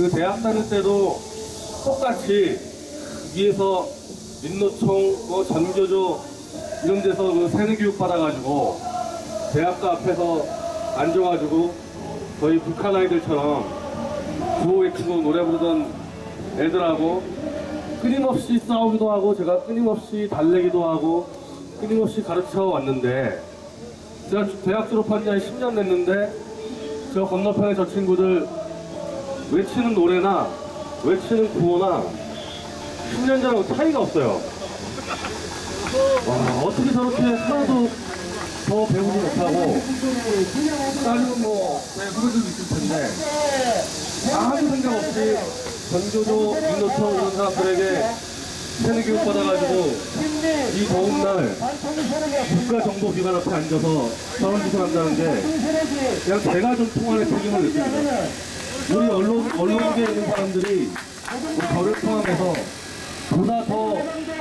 그 대학 다닐 때도 똑같이 위에서 민노총, 뭐 전교조 이런 데서 그 세뇌 교육 받아가지고 대학가 앞에서 앉아가지고 거의 북한 아이들처럼 구호 외치고 노래 부르던 애들하고 끊임없이 싸우기도 하고 제가 끊임없이 달래기도 하고 끊임없이 가르쳐 왔는데 제가 대학 졸업한 지 한 10년 됐는데 저 건너편에 저 친구들 외치는 노래나 외치는 구호나 10년 전하고 차이가 없어요. 와, 어떻게 저렇게 하나도 더 배우지 못하고 다른 뭐 네, 후배들도 있을 텐데 아무 생각 없이 전교조, 민노총 이런 사람들에게 세뇌 교육 받아가지고 이 더운 날 국가정보기관 앞에 앉아서 저런 짓을 한다는 게 그냥 제가 좀 통화의 책임을 느낍니다. 우리 언론, 언론계에 있는 사람들이 우리 저를 포함해서 보다 더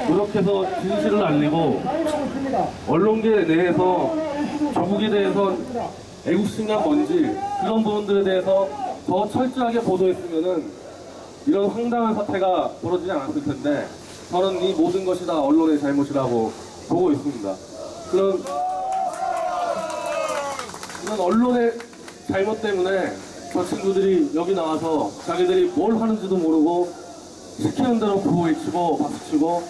노력해서 진실을 알리고 언론계 내에서 조국에 대해서 애국심이나 뭔지 그런 부분들에 대해서 더 철저하게 보도했으면은 이런 황당한 사태가 벌어지지 않았을 텐데 저는 이 모든 것이 다 언론의 잘못이라고 보고 있습니다. 그런 이런 언론의 잘못 때문에 저 친구들이 여기 나와서 자기들이 뭘 하는지도 모르고 시키는 대로 구호 외치고 박수치고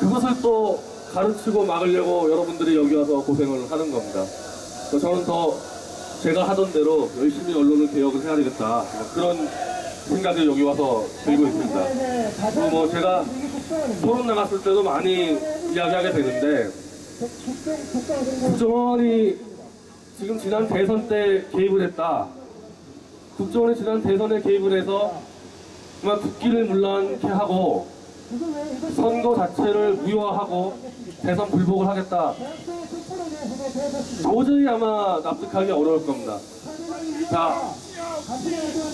그것을 또 가르치고 막으려고 여러분들이 여기 와서 고생을 하는 겁니다. 저는 더 제가 하던 대로 열심히 언론을 개혁을 해야 되겠다 뭐 그런 생각을 여기 와서 들고 있습니다. 그리고 뭐 제가 토론 나갔을 때도 많이 이야기하게 되는데 국정원이 지금 지난 대선 때 개입을 했다. 국정원이 지난 대선에 개입을 해서 정말 국기를 문란케 하고 선거 자체를 무효화하고 대선 불복을 하겠다. 도저히 아마 납득하기 어려울 겁니다. 자,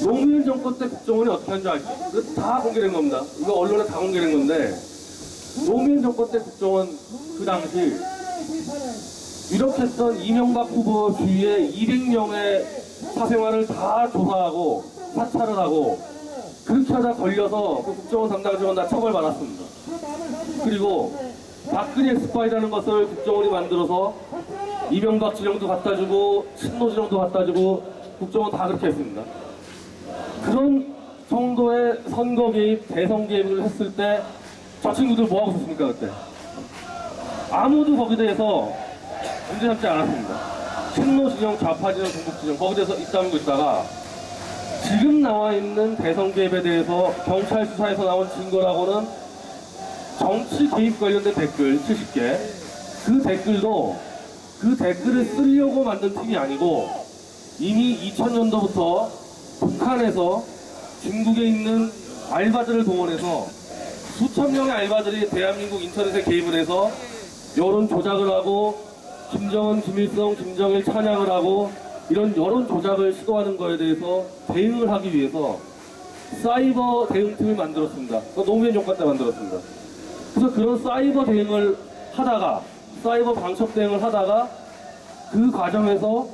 노무현 정권 때 국정원이 어떻게 한줄 알지? 이거 다 공개된 겁니다. 이거 언론에 다 공개된 건데 노무현 정권 때 국정원 그 당시 유력했던 이명박 후보 주위에 200명의 사생활을 다 조사하고 사찰을 하고 그렇게 하다 걸려서 그 국정원 담당 직원 다 처벌받았습니다. 그리고 박근혜 스파이라는 것을 국정원이 만들어서 이명박 지령도 갖다 주고 친노 지령도 갖다 주고 국정원 다 그렇게 했습니다. 그런 정도의 선거 개입, 대선 개입을 했을 때 저 친구들 뭐 하고 있었습니까 그때? 아무도 거기에 대해서 문제 삼지 않았습니다. 친노 진영, 좌파 진영, 중국 진영 거기에 대해서 입다물고 있다가 지금 나와 있는 대선 개입에 대해서 경찰 수사에서 나온 증거라고는 정치 개입 관련된 댓글 70개. 그 댓글도 그 댓글을 쓰려고 만든 팀이 아니고 이미 2000년도부터 북한에서 중국에 있는 알바들을 동원해서 수천 명의 알바들이 대한민국 인터넷에 개입을 해서 여론 조작을 하고 김정은, 김일성, 김정일 찬양을 하고 이런 여론 조작을 시도하는 거에 대해서 대응을 하기 위해서 사이버 대응팀을 만들었습니다. 노무현 정권 때 만들었습니다. 그래서 그런 사이버 대응을 하다가 사이버 방첩 대응을 하다가 그 과정에서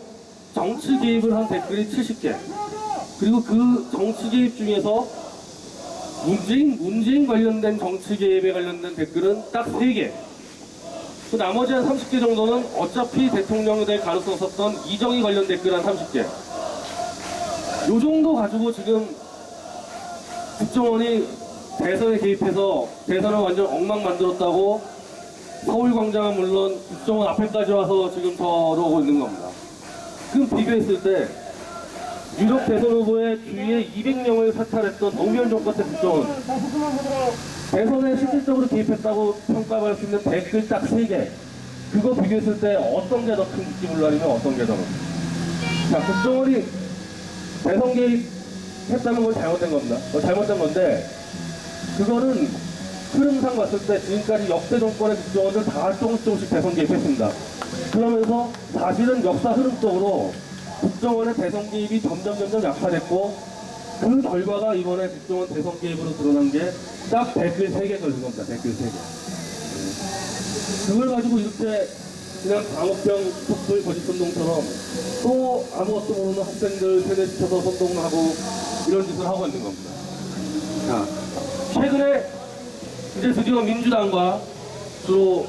정치 개입을 한 댓글이 70개 그리고 그 정치 개입 중에서 문재인, 문재인 관련된 정치 개입에 관련된 댓글은 딱 3개 그 나머지 한 30개 정도는 어차피 대통령이 될 가능성 없었던 이정희 관련 댓글 한 30개 요 정도 가지고 지금 국정원이 대선에 개입해서 대선을 완전 엉망 만들었다고 서울광장은 물론 국정원 앞에까지 와서 지금 저러고 있는 겁니다. 그럼 비교했을 때 유력 대선 후보의 주위에 200명을 사찰했던 노무현 정권 때 국정원 대선에 실질적으로 개입했다고 평가받을 수 있는 댓글 딱 3개 그거 비교했을 때 어떤 게 더큰 국기문란이면 어떤 게 더 자, 국정원이 대선 개입했다는 건 잘못된 겁니다. 어, 잘못된 건데 그거는 흐름상 봤을 때 지금까지 역대 정권의 국정원들 다 조금씩 조금씩 대선 개입했습니다. 그러면서 사실은 역사 흐름 속으로 국정원의 대선 개입이 점점 점점 약화됐고 그 결과가 이번에 국정원 대선 개입으로 드러난 게 딱 댓글 3개 걸린 겁니다. 댓글 3개. 그걸 가지고 이렇게 그냥 광우병 촛불 거짓 선동처럼 또 아무것도 모르는 학생들 세대시켜서 선동을 하고 이런 짓을 하고 있는 겁니다. 자, 최근에 이제 드디어 민주당과 주로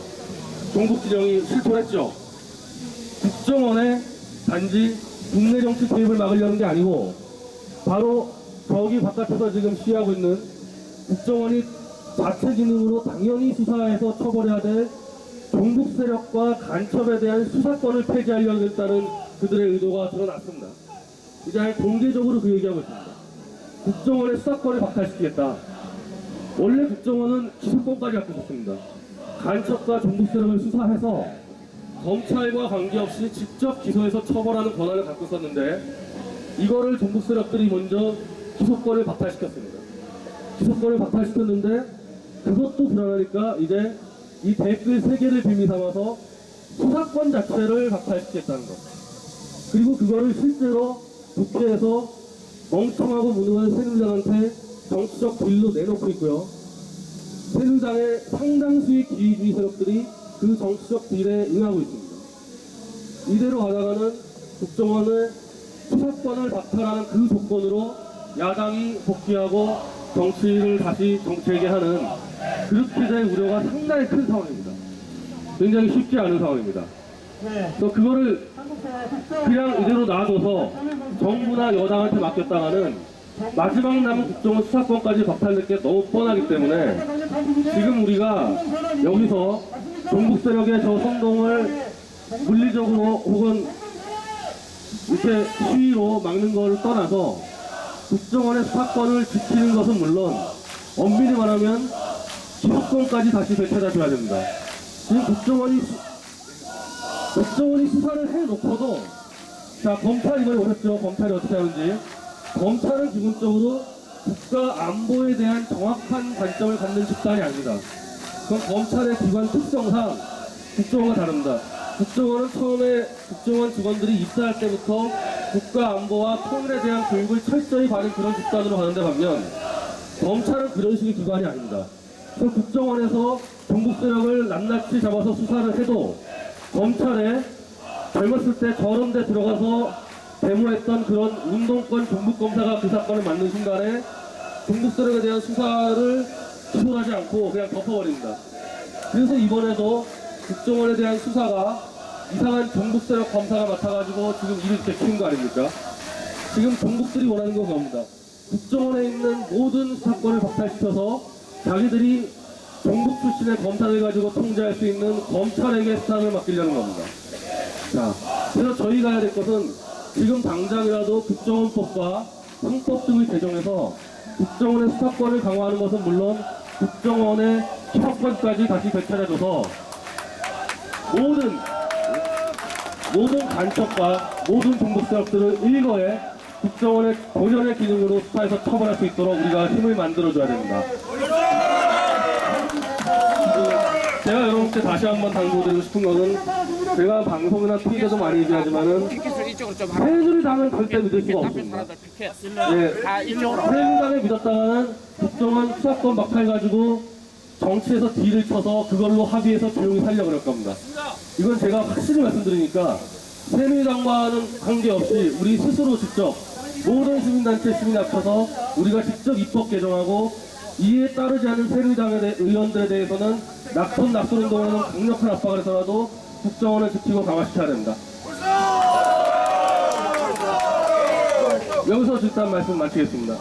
종북 진영이 실토했죠. 국정원에 단지 국내 정치 개입을 막으려는 게 아니고 바로 저기 바깥에서 지금 시위하고 있는 국정원이 자체 기능으로 당연히 수사해서 처벌해야 될 종북 세력과 간첩에 대한 수사권을 폐지하려고 했다는 그들의 의도가 드러났습니다. 이제 공개적으로 그 얘기하고 있습니다. 국정원의 수사권을 박탈시키겠다. 원래 국정원은 기소권까지 갖고 있었습니다. 간첩과 종북 세력을 수사해서 검찰과 관계없이 직접 기소해서 처벌하는 권한을 갖고 있었는데 이거를 종북 세력들이 먼저 기소권을 박탈시켰습니다. 기소권을 박탈시켰는데 그것도 불안하니까 이제 이 댓글 세 개를 빌미 삼아서 수사권 자체를 박탈시켰다는 것. 그리고 그거를 실제로 국회에서 멍청하고 무능한 새누리당한테 정치적 딜로 내놓고 있고요. 새누리당의 상당수의 기회주의 세력들이 그 정치적 딜에 응하고 있습니다. 이대로 가다가는 국정원의 수사권을 박탈하는 그 조건으로 야당이 복귀하고 정치를 다시 정치하게 하는 그렇게 될 우려가 상당히 큰 상황입니다. 굉장히 쉽지 않은 상황입니다. 또 그거를 그냥 이대로 놔둬서 정부나 여당한테 맡겼다가는 마지막 남은 국정원 수사권까지 박탈될 게 너무 뻔하기 때문에 지금 우리가 여기서 종북 세력의 저 선동을 물리적으로 혹은 이렇게 시위로 막는 걸 떠나서 국정원의 수사권을 지키는 것은 물론 엄밀히 말하면 기소권까지 다시 되찾아줘야 됩니다. 지금 국정원이 수- 국정원이 수사를 해놓고도 자 검찰 이번에 오셨죠? 검찰이 어떻게 하는지. 검찰은 기본적으로 국가 안보에 대한 정확한 관점을 갖는 집단이 아닙니다. 그건 검찰의 기관 특성상 국정원과 다릅니다. 국정원은 처음에 국정원 직원들이 입사할 때부터 국가 안보와 통일에 대한 교육을 철저히 받은 그런 집단으로 가는데 반면 검찰은 그런 식의 기관이 아닙니다 그래서 국정원에서 종북 세력을 낱낱이 잡아서 수사를 해도 검찰에 젊었을 때 저런 데 들어가서 데모했던 그런 운동권 종북 검사가 그 사건을 맡는 순간에 종북 세력에 대한 수사를 기소하지 않고 그냥 덮어버립니다. 그래서 이번에도 국정원에 대한 수사가 이상한 종북 세력 검사가 맡아가지고 지금 일을 키운 거 아닙니까? 지금 종북들이 원하는 건 겁니다. 국정원에 있는 모든 사건을 박탈시켜서 자기들이 종북 출신의 검사를 가지고 통제할 수 있는 검찰에게 수사를 맡기려는 겁니다. 자, 그래서 저희가 해야 될 것은 지금 당장이라도 국정원법과 형법 등을 개정해서 국정원의 수사권을 강화하는 것은 물론 국정원의 기소권까지 다시 되찾아줘서 모든 모든 간첩과 모든 종북 세력들을 일거에 국정원의 본연의 기능으로 수사해서 처벌할 수 있도록 우리가 힘을 만들어줘야 됩니다. 그, 제가 여러분께 다시 한번 당부드리고 싶은 것은 제가 방송이나 TV에도 많이 얘기하지만은 새누리당을 절대 믿을 수가 없습니다. 예, 새누리당을 믿었다가는 국정원 수사권 막탈 가지고 정치에서 딜을 쳐서 그걸로 합의해서 조용히 살려고 그럴 겁니다. 이건 제가 확실히 말씀드리니까 새누리당과는 관계없이 우리 스스로 직접 모든 시민단체 시민 합쳐서 우리가 직접 입법 개정하고 이에 따르지 않은 새누리당의 대- 의원들에 대해서는 낙선 낙선 운동하는 강력한 압박을 해서라도 국정원을 지키고 강화시켜야 됩니다. 여기서 일단 말씀 마치겠습니다.